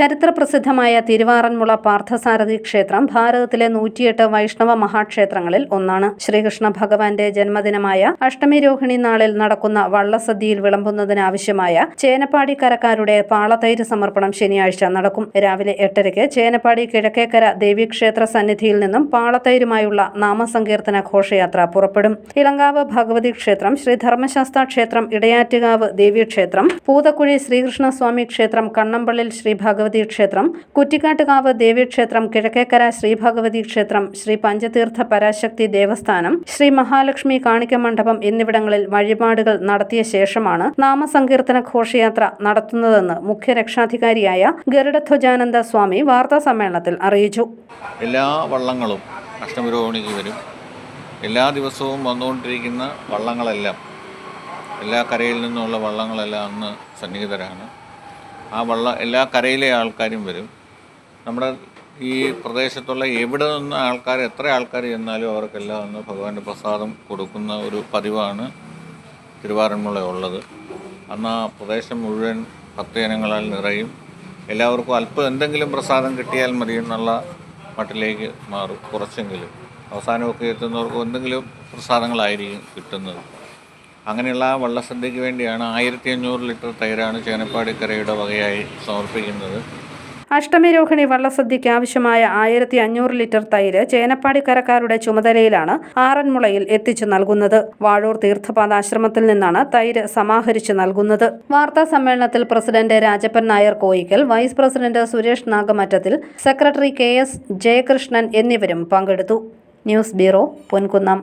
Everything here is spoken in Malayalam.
ചരിത്രപ്രസിദ്ധമായ തിരുവാറന്മുള പാർത്ഥസാരഥി ക്ഷേത്രം ഭാരതത്തിലെ നൂറ്റിയെട്ട് വൈഷ്ണവ മഹാക്ഷേത്രങ്ങളിൽ ഒന്നാണ്. ശ്രീകൃഷ്ണ ഭഗവാന്റെ ജന്മദിനമായ അഷ്ടമി രോഹിണി നാളിൽ നടക്കുന്ന വള്ളസദ്യയിൽ വിളമ്പുന്നതിനാവശ്യമായ ചേനപ്പാടി കരക്കാരുടെ പാളത്തൈര് സമർപ്പണം ശനിയാഴ്ച നടക്കും. രാവിലെ എട്ടരയ്ക്ക് ചേനപ്പാടി കിഴക്കേക്കര ദേവീക്ഷേത്ര സന്നിധിയിൽ നിന്നും പാളത്തൈരുമായുള്ള നാമസങ്കീർത്തന ഘോഷയാത്ര പുറപ്പെടും. ഇളങ്കാവ് ഭഗവതി ക്ഷേത്രം ശ്രീ ധർമ്മശാസ്ത്ര ക്ഷേത്രം ഇടയാറ്റുകാവ് ദേവീക്ഷേത്രം പൂതക്കുഴി ശ്രീകൃഷ്ണസ്വാമി ക്ഷേത്രം കണ്ണമ്പള്ളിൽ ശ്രീ ഭഗവതി ക്ഷേത്രം കുറ്റിക്കാട്ടുകാവ് ദേവീക്ഷേത്രം കിഴക്കേക്കര ശ്രീ ഭഗവതി ക്ഷേത്രം ശ്രീ പഞ്ചതീർത്ഥ പരാശക്തി ദേവസ്ഥാനം ശ്രീ മഹാലക്ഷ്മി കാണിക്ക മണ്ഡപം എന്നിവിടങ്ങളിൽ വഴിപാടുകൾ നടത്തിയ ശേഷമാണ് നാമസങ്കീർത്തന ഘോഷയാത്ര നടത്തുന്നതെന്ന് മുഖ്യ രക്ഷാധികാരിയായ ഗരുഡധ്വജാനന്ദ സ്വാമി വാർത്താ സമ്മേളനത്തിൽ അറിയിച്ചു. എല്ലാ വള്ളങ്ങളും അഷ്ടമിരോഹിണിക്ക് വരും. എല്ലാ ദിവസവും വന്നുകൊണ്ടിരിക്കുന്ന വള്ളങ്ങളെല്ലാം എല്ലാ കരയിൽ നിന്നുള്ള വള്ളങ്ങളെല്ലാം അന്ന് സന്നിഹിതരാണ്. ആ വള്ള എല്ലാ കരയിലെ ആൾക്കാരും വരും. നമ്മുടെ ഈ പ്രദേശത്തുള്ള എവിടെ നിന്ന് ആൾക്കാർ എത്ര ആൾക്കാർ ചെന്നാലും അവർക്കെല്ലാം ഒന്ന് ഭഗവാന്റെ പ്രസാദം കൊടുക്കുന്ന ഒരു പതിവാണ് തിരുവാറന്മുള ഉള്ളത്. അന്ന് ആ പ്രദേശം മുഴുവൻ ഭക്തജനങ്ങളാൽ നിറയും. എല്ലാവർക്കും അല്പം എന്തെങ്കിലും പ്രസാദം കിട്ടിയാൽ മതി എന്നുള്ള മട്ടിലേക്ക് മാറും കുറച്ചെങ്കിലും. അവസാനമൊക്കെ എത്തുന്നവർക്ക് എന്തെങ്കിലും പ്രസാദങ്ങളായിരിക്കും കിട്ടുന്നത്. അങ്ങനെയുള്ള ആ വള്ളസദ്യക്ക് വേണ്ടിയാണ് ആയിരത്തി അഞ്ഞൂറ് ലിറ്റർ തൈരാണ് ചേനപ്പാടിക്കരയുടെ വകയായി സമർപ്പിക്കുന്നത്. അഷ്ടമി രോഹിണി വള്ളസദ്യയ്ക്ക് ആവശ്യമായ ആയിരത്തി അഞ്ഞൂറ് ലിറ്റർ തൈര് ചേനപ്പാടിക്കരക്കാരുടെ ചുമതലയിലാണ് ആറന്മുളയിൽ എത്തിച്ചു നൽകുന്നത്. വാഴൂർ തീർത്ഥപാദാശ്രമത്തിൽ നിന്നാണ് തൈര് സമാഹരിച്ചു നൽകുന്നത്. വാർത്താ സമ്മേളനത്തിൽ president Rajappan Nair Koickal vice president Suresh നാഗമറ്റത്തിൽ secretary K S Jayakrishnan എന്നിവരും പങ്കെടുത്തു. News bureau Ponkunnam.